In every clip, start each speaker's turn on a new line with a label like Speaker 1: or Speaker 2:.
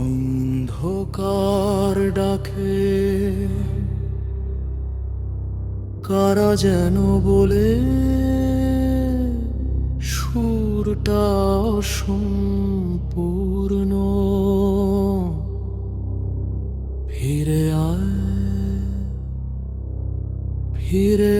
Speaker 1: অন্ধকার ডাকে। কারা যেন বলে সুরটা সম্পূর্ণ ফিরে আয় ফিরে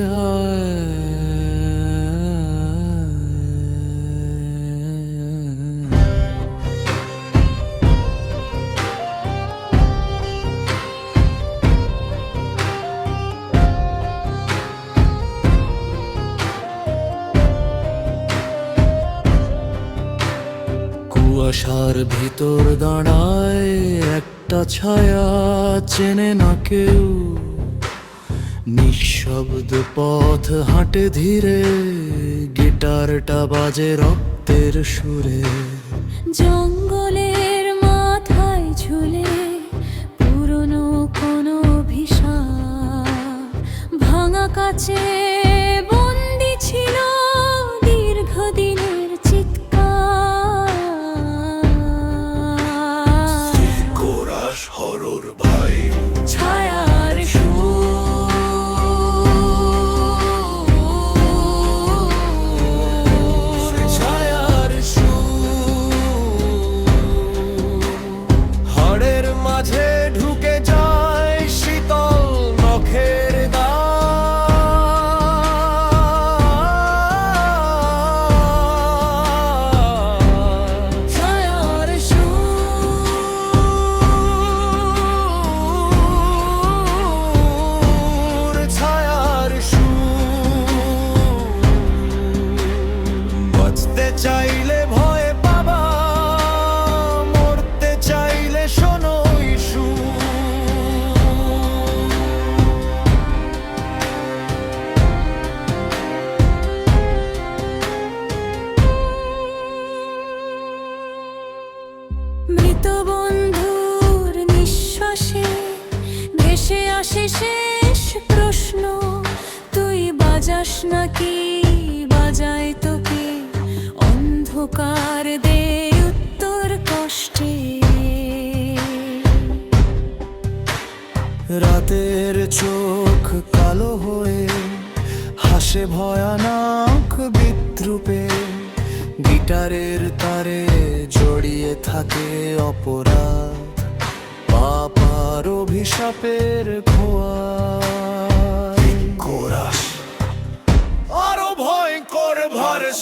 Speaker 1: কুয়াশার ভিতর দাঁড়ায় একটা ছায়া চেনে না কেউ। নিঃশব্দ পথ হাঁটে ধীরে, গিটারটা বাজে রক্তের সুরে।
Speaker 2: জঙ্গলের মাথায় ঝুলে পুরনো কোনো অভিশাপ ভাঙা কাছে
Speaker 1: চাইলে ভয় পাবা, মরতে চাইলে শোনোই সুর
Speaker 2: মৃত বন্ধুর নিঃশ্বাসে ভেসে আসে শেষ প্রশ্ন, তুই বাজাস নাকি? অন্ধকার দে উত্তর কষ্টে।
Speaker 1: রাতের চোখ কালো হয়ে হাসে ভয়ানক বিদ্রুপে। গিটারের তারে জড়িয়ে থাকে অপরাধ। পাপার অভিশাপের খোয়া। আরও ভয়ঙ্কর ভারে